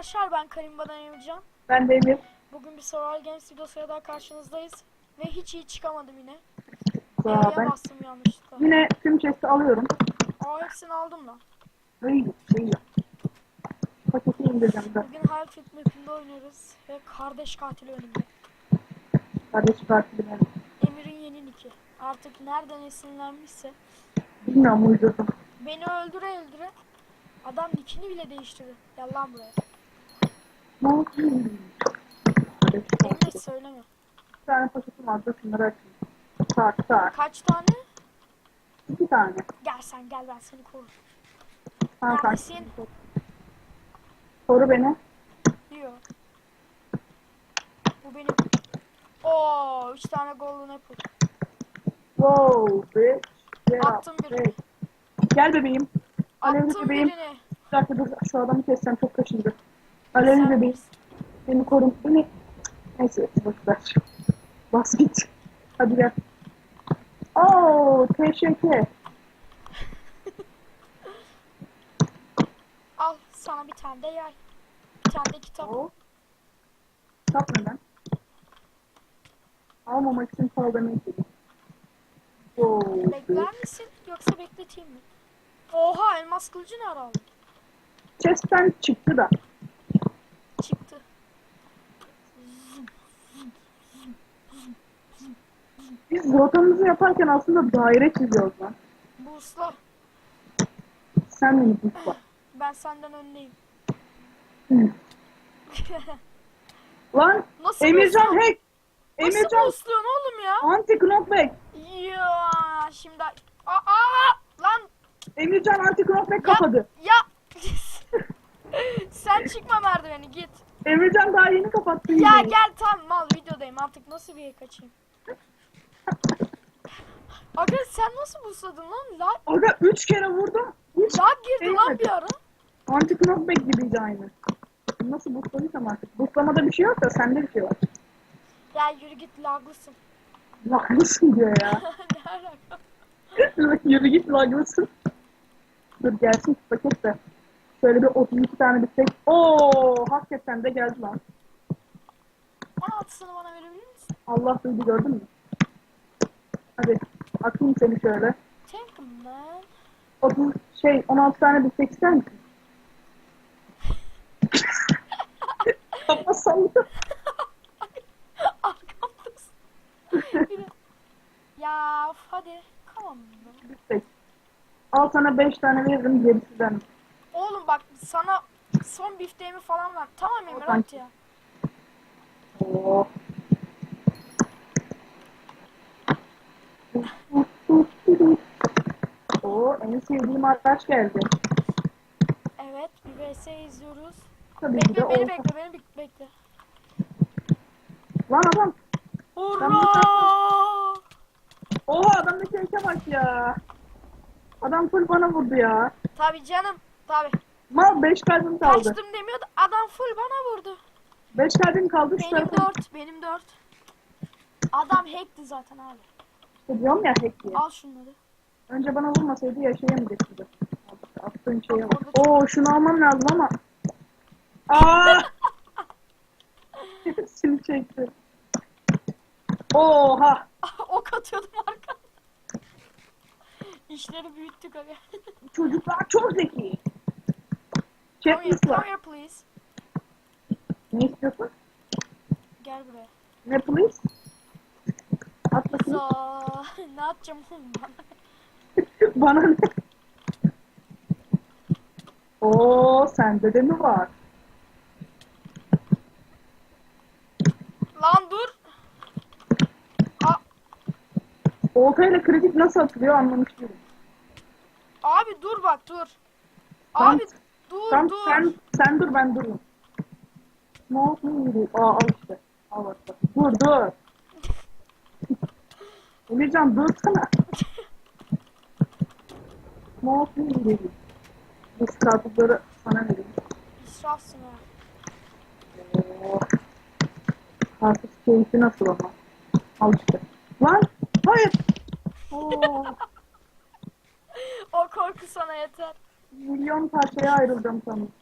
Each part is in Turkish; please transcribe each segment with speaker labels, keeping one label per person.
Speaker 1: arkadaşlar ben Karimba'dan Emircan.
Speaker 2: Ben de Emir.
Speaker 1: Bugün bir Survival Games videosuyla daha karşınızdayız. Ve hiç iyi çıkamadım yine.
Speaker 2: Aa,
Speaker 1: E'ye
Speaker 2: ben
Speaker 1: bastım yanlışlıkla.
Speaker 2: yine tüm chest'i alıyorum.
Speaker 1: Aa hepsini aldım lan.
Speaker 2: Hayır, şey Paketi indireceğim de.
Speaker 1: Bugün Halfit mapinde oynuyoruz. Ve kardeş katili önümde.
Speaker 2: Kardeş partili benim.
Speaker 1: Emir'in yeni niki. Artık nereden esinlenmişse.
Speaker 2: Bilmiyorum uydurdum.
Speaker 1: Beni öldüre öldüre. Adam nikini bile değiştirdi. Gel lan buraya.
Speaker 2: Partili.
Speaker 1: söyleme.
Speaker 2: Bir tane paketim vardı. Şunları açayım. Tak tak.
Speaker 1: Kaç tane?
Speaker 2: İki tane.
Speaker 1: Gel sen gel ben seni korurum.
Speaker 2: Tamam
Speaker 1: Neredesin?
Speaker 2: Koru beni.
Speaker 1: Diyor. Bu benim. Oo, üç tane golden apple.
Speaker 2: Wow bitch. Get
Speaker 1: Attım
Speaker 2: up.
Speaker 1: birini.
Speaker 2: Hey. Gel bebeğim. Alevli
Speaker 1: Attım
Speaker 2: bebeğim.
Speaker 1: birini.
Speaker 2: Bir dakika dur. Şu adamı keseceğim. Çok kaşındı. Bebeğim.
Speaker 1: bilirsin.
Speaker 2: Beni korun. Beni. Neyse boş ver. Bas git. Hadi gel. Oo teşekkür.
Speaker 1: Al sana bir tane de yay. Bir tane de kitap.
Speaker 2: Oo. Kitap neden? Almamak için ödemeyi istedim.
Speaker 1: Bekler misin yoksa bekleteyim mi? Oha elmas kılıcı ne ara aldın?
Speaker 2: Chest'ten çıktı da.
Speaker 1: Çıktı.
Speaker 2: Biz rotamızı yaparken aslında daire çiziyoruz lan.
Speaker 1: Boostla.
Speaker 2: Sen beni tutma.
Speaker 1: Ben senden öndeyim.
Speaker 2: Hı. Lan
Speaker 1: Nasıl
Speaker 2: Emircan
Speaker 1: boostluyorsun?
Speaker 2: hack.
Speaker 1: Nasıl
Speaker 2: Emircan
Speaker 1: boostluyorsun oğlum ya?
Speaker 2: anti knockback.
Speaker 1: Ya şimdi aa, aa lan
Speaker 2: Emircan anti knockback
Speaker 1: ya
Speaker 2: kapadı.
Speaker 1: ya sen çıkma merdiveni git.
Speaker 2: Emircan daha yeni kapattı.
Speaker 1: Ya
Speaker 2: yine.
Speaker 1: gel tam mal videodayım artık nasıl bir kaçayım? Aga sen nasıl busladın lan? Lag,
Speaker 2: Aga 3 kere vurdum. Hiç
Speaker 1: lag girdi lan
Speaker 2: Değmedi.
Speaker 1: bir ara.
Speaker 2: anti knockback gibiydi aynı. Nasıl boostladıysam artık. Boostlamada bir şey yok da sende bir şey var.
Speaker 1: Ya yürü git laglısın.
Speaker 2: Laglısın diyor ya.
Speaker 1: ne alaka?
Speaker 2: Yürü git laglısın. Dur gelsin paket de. Şöyle bir 32 tane bir tek. Oo hakikaten de geldi lan.
Speaker 1: 16'sını bana verebilir misin?
Speaker 2: Allah duydu gördün mü? Hadi atayım seni şöyle.
Speaker 1: You man.
Speaker 2: 30 şey 16 tane bir tek ister misin? Kafa.
Speaker 1: Arkamdasın. Yürü. ya of, hadi.
Speaker 2: Bir tek. Al sana 5 tane veririm gerisi benim.
Speaker 1: Oğlum bak sana son bifteğimi falan ver. Tamam Emir
Speaker 2: Tamam.
Speaker 1: at ya.
Speaker 2: Oo. Oo en sevdiğim araç geldi.
Speaker 1: Evet bir vs izliyoruz.
Speaker 2: Tabii ki de
Speaker 1: Bekle beni
Speaker 2: olsa.
Speaker 1: bekle beni bek- bekle.
Speaker 2: Lan adam.
Speaker 1: Hurra!
Speaker 2: Oha adamdaki eke bak ya. Adam full bana vurdu ya.
Speaker 1: Tabi canım. Tabi.
Speaker 2: Mal 5 kalbim kaldı.
Speaker 1: Kaçtım demiyordu. Adam full bana vurdu.
Speaker 2: 5 kalbim kaldı. Şu
Speaker 1: Benim
Speaker 2: tarafa
Speaker 1: dört. Benim dört. Adam hackti zaten abi.
Speaker 2: İşte diyorum ya hack diye.
Speaker 1: Al şunları.
Speaker 2: Önce bana vurmasaydı yaşayamayacaktı. Attığın şeye bak. Oo şunu almam lazım ama. Aa! Hepsini çekti. Oha!
Speaker 1: ok atıyordum arkadan. İşleri büyüttük abi.
Speaker 2: Çocuklar çok zeki. Checklist
Speaker 1: come
Speaker 2: var.
Speaker 1: here please.
Speaker 2: Ne istiyorsun?
Speaker 1: Gel buraya.
Speaker 2: Ne please? At bakayım.
Speaker 1: Ne atacağım oğlum bana?
Speaker 2: Bana ne? Oo sende de mi var?
Speaker 1: Lan dur. A
Speaker 2: Olta ile kritik nasıl atılıyor anlamış değilim.
Speaker 1: abi dur bak dur. Abi dur
Speaker 2: Tamam
Speaker 1: dur.
Speaker 2: sen, sen dur ben dururum. Ne oldu? Aa al işte. Al bak. Dur dur. Emircan dursana. Ne oldu? Bu kartları sana vereyim.
Speaker 1: İsrafsın ha.
Speaker 2: Oo. Karpuz keyfi nasıl ama? Al işte. Lan! Hayır! Oo,
Speaker 1: O korku sana yeter.
Speaker 2: milyon parçaya ayrıldım sanırım.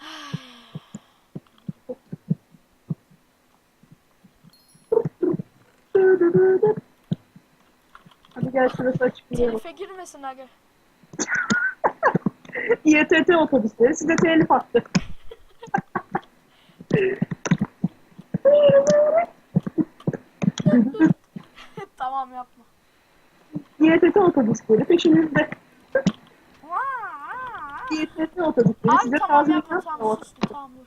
Speaker 2: gel şurası açık bir yer.
Speaker 1: Telife girmesin aga.
Speaker 2: İETT otobüsleri size telif attı.
Speaker 1: tamam yapma.
Speaker 2: İETT otobüsleri peşinizde. İETT otobüsleri
Speaker 1: Abi
Speaker 2: size
Speaker 1: tamam
Speaker 2: tazminat
Speaker 1: yapma tamam sustum tamam dur.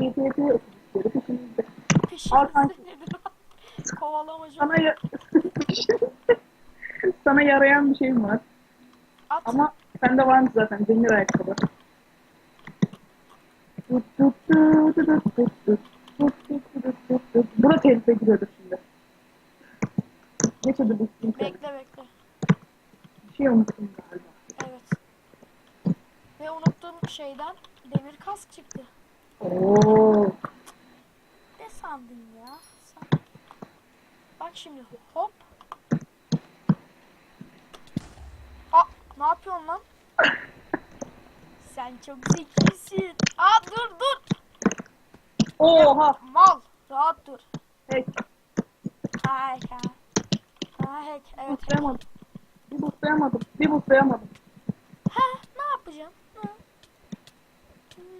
Speaker 2: İETT otobüsleri peşinizde.
Speaker 1: Peşimizde
Speaker 2: kanki.
Speaker 1: nedir Kovalamacı.
Speaker 2: Sana, ya- Sana yarayan bir şeyim var.
Speaker 1: At.
Speaker 2: Ama sende varmış zaten demir ayakkabı. Buna telife giriyordur şimdi. Geç hadi bakayım. şöyle.
Speaker 1: Bekle bekle.
Speaker 2: Bir şey unuttum galiba.
Speaker 1: Evet. Ve unuttuğum şeyden demir kask çıktı.
Speaker 2: Oo.
Speaker 1: Ne sandın ya? Bak şimdi hop. Aa ne yapıyorsun lan? Sen çok zekisin. Aa dur dur.
Speaker 2: Oha.
Speaker 1: Mal. Rahat dur.
Speaker 2: Hey.
Speaker 1: Hay hay. Hay evet.
Speaker 2: Buslayamadım. Bir buslayamadım. Bir buslayamadım.
Speaker 1: Ha ne yapacağım? Ha.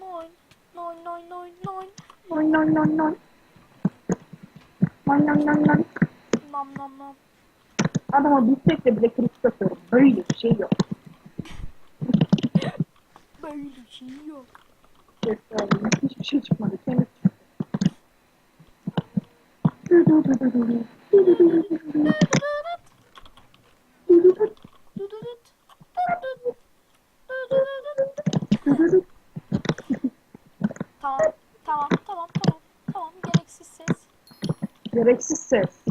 Speaker 1: Noin. Noin noin noin noin.
Speaker 2: Noy noy noy noy. Noy noy noy noy.
Speaker 1: Nam nam nam.
Speaker 2: Adama bistekle bile kritik atıyorum. Böyle bir şey yok.
Speaker 1: Böyle şey yok.
Speaker 2: Estağfurullah. Hiçbir şey çıkmadı. Temiz.
Speaker 1: Tamam, tamam, tamam, tamam. Tamam, gereksiz ses.
Speaker 2: Gereksiz ses.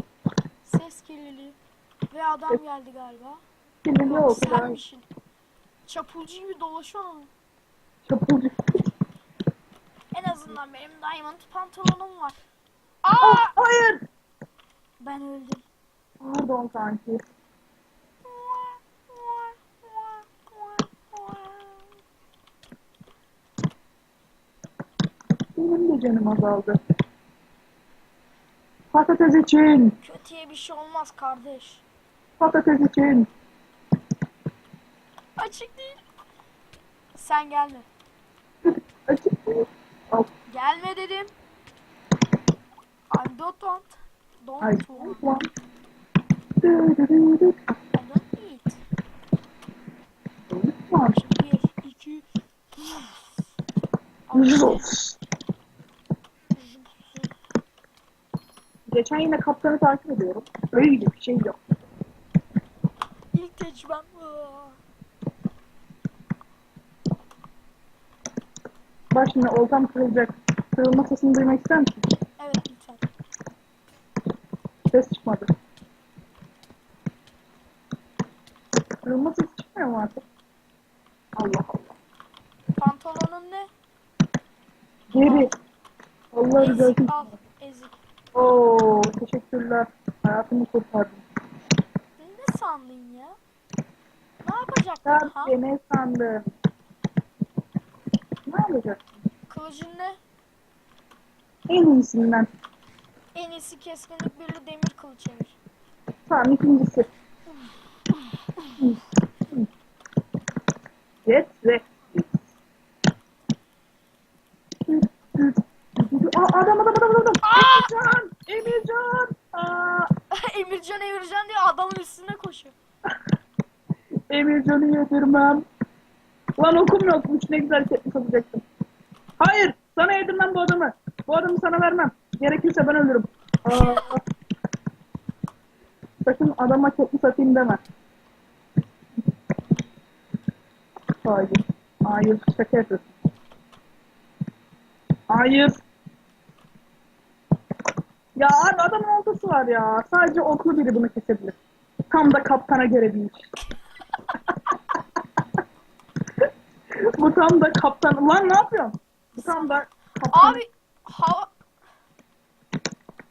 Speaker 1: Adam geldi galiba.
Speaker 2: Kirliliği
Speaker 1: Yok, senmişsin. Çapulcu gibi dolaşıyorsun.
Speaker 2: Çapulcu.
Speaker 1: En azından benim diamond pantolonum var.
Speaker 2: Ah,
Speaker 1: Aa!
Speaker 2: hayır.
Speaker 1: Ben öldüm.
Speaker 2: Pardon kanki. Benim de canım azaldı. Patates için.
Speaker 1: Kötüye bir şey olmaz kardeş.
Speaker 2: Patates için.
Speaker 1: Açık değil. Sen gelme.
Speaker 2: Açık? Al.
Speaker 1: Gelme dedim. I don't want. Don't want. I don't eat.
Speaker 2: Ulan.
Speaker 1: Bir, iki.
Speaker 2: Zos. Geçen yine kaptanı takip ediyorum. Öyle bir şey yok.
Speaker 1: Aa.
Speaker 2: Bak şimdi oltam kırılacak. Kırılma sesini duymak ister misin?
Speaker 1: Evet lütfen.
Speaker 2: Ses çıkmadı. Kırılma sesi çıkmıyor mu artık? Allah Allah.
Speaker 1: Pantolonun ne?
Speaker 2: Geri. Allah rızası
Speaker 1: Ezik
Speaker 2: için.
Speaker 1: al. Ezik.
Speaker 2: Oo, teşekkürler. Hayatımı kurtardın.
Speaker 1: Ne sandın ya? Ne yapacaktın ha?
Speaker 2: Ne sandın? Ne yapacaksın?
Speaker 1: Kılıcın ne?
Speaker 2: En iyisinden.
Speaker 1: En iyisi keskinlik birli demir kılıç çevir.
Speaker 2: Tamam ikincisi. Ready. Aa, adam adam adam adam. Emircan! Emircan! Aa,
Speaker 1: Emircan Emircan diye adamın üstüne koşuyor.
Speaker 2: Emircan'ı yedirmem. Lan okum yokmuş ne güzel ketmiş olacaktım. Hayır sana yedirmem bu adamı. Bu adamı sana vermem. Gerekirse ben ölürüm. Aa. Sakın adama ketmiş atayım deme. Hayır. Hayır şaka yapıyorsun. Hayır. Ya abi adamın oltası var ya. Sadece oklu biri bunu kesebilir. Tam da kaptana göre bir iş. Bu tam da kaptan. Ulan ne yapıyorsun? Bu tam da kaptan.
Speaker 1: Abi hava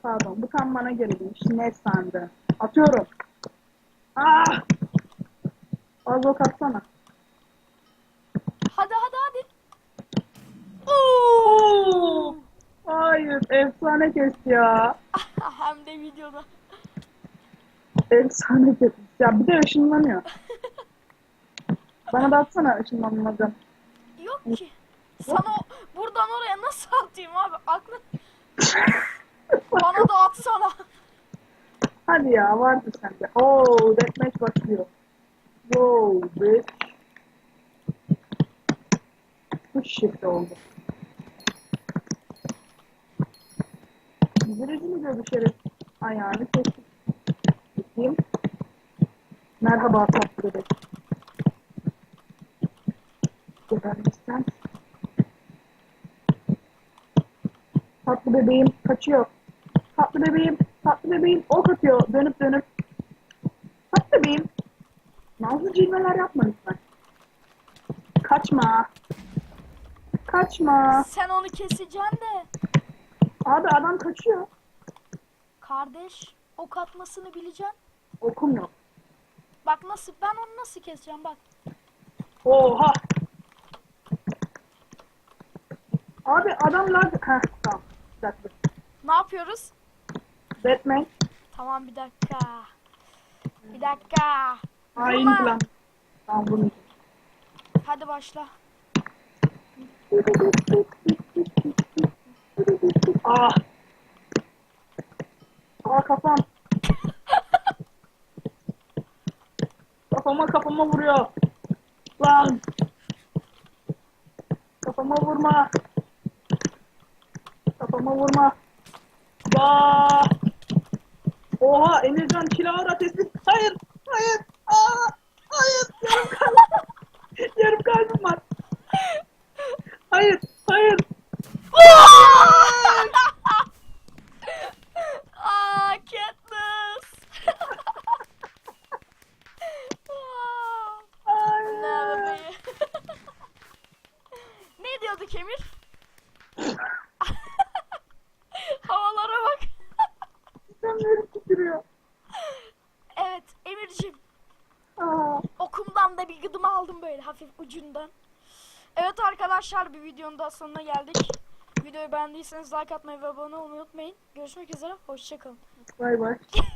Speaker 2: Pardon. Bu tam bana göre iş. Ne sandın? Atıyorum. Ah! Az ok atsana.
Speaker 1: hadi hadi hadi. Oo!
Speaker 2: Hayır. Efsane kesti ya.
Speaker 1: Hem de videoda.
Speaker 2: Efsane kötü. Ya bir de ışınlanıyor. Bana da atsana ışınlanmadan.
Speaker 1: Yok ki. Sana o- buradan oraya nasıl atayım abi? Aklın bana da atsana.
Speaker 2: Hadi ya vardı sende. Oo deathmatch başlıyor. Wow bitch. Bu shift oldu. Rezil ediyor bu şeref. Ayağını kestik. Bakayım. Merhaba tatlı bebek. Gebermişsen. Tatlı bebeğim kaçıyor. Tatlı bebeğim, tatlı bebeğim ok atıyor dönüp dönüp. Tatlı bebeğim. Nazlı cilveler yapma lütfen. Kaçma. Kaçma.
Speaker 1: Sen onu keseceksin de.
Speaker 2: Abi adam kaçıyor.
Speaker 1: Kardeş ok atmasını bileceksin.
Speaker 2: Okum yok.
Speaker 1: Bak nasıl ben onu nasıl keseceğim bak.
Speaker 2: Oha. Abi adam lag... Heh tamam. Bir dakika.
Speaker 1: Ne yapıyoruz?
Speaker 2: Batman.
Speaker 1: Tamam bir dakika. Bir dakika.
Speaker 2: Hain
Speaker 1: Vurma.
Speaker 2: plan. Tamam bunu.
Speaker 1: Hadi başla.
Speaker 2: Ah. Ah kafam. kafama kafama vuruyor. Lan. Kafama vurma. Kafama vurma. Ba. Oha Emircan silahı ateşli. Hayır. Hayır. Aa. Hayır. Yarım kalbim. Yarım kalbim var. Hayır. Hayır.
Speaker 1: Aa Katniss. Aa, ne
Speaker 2: Hayır.
Speaker 1: ne diyorduk Emir? Havalara bak. Evet Emir'cim
Speaker 2: Aa.
Speaker 1: okumdan da bir gıdım aldım böyle hafif ucundan. Evet arkadaşlar bir videonun daha sonuna geldik. Videoyu beğendiyseniz like atmayı ve abone olmayı unutmayın. Görüşmek üzere. Hoşçakalın.
Speaker 2: Bay bay.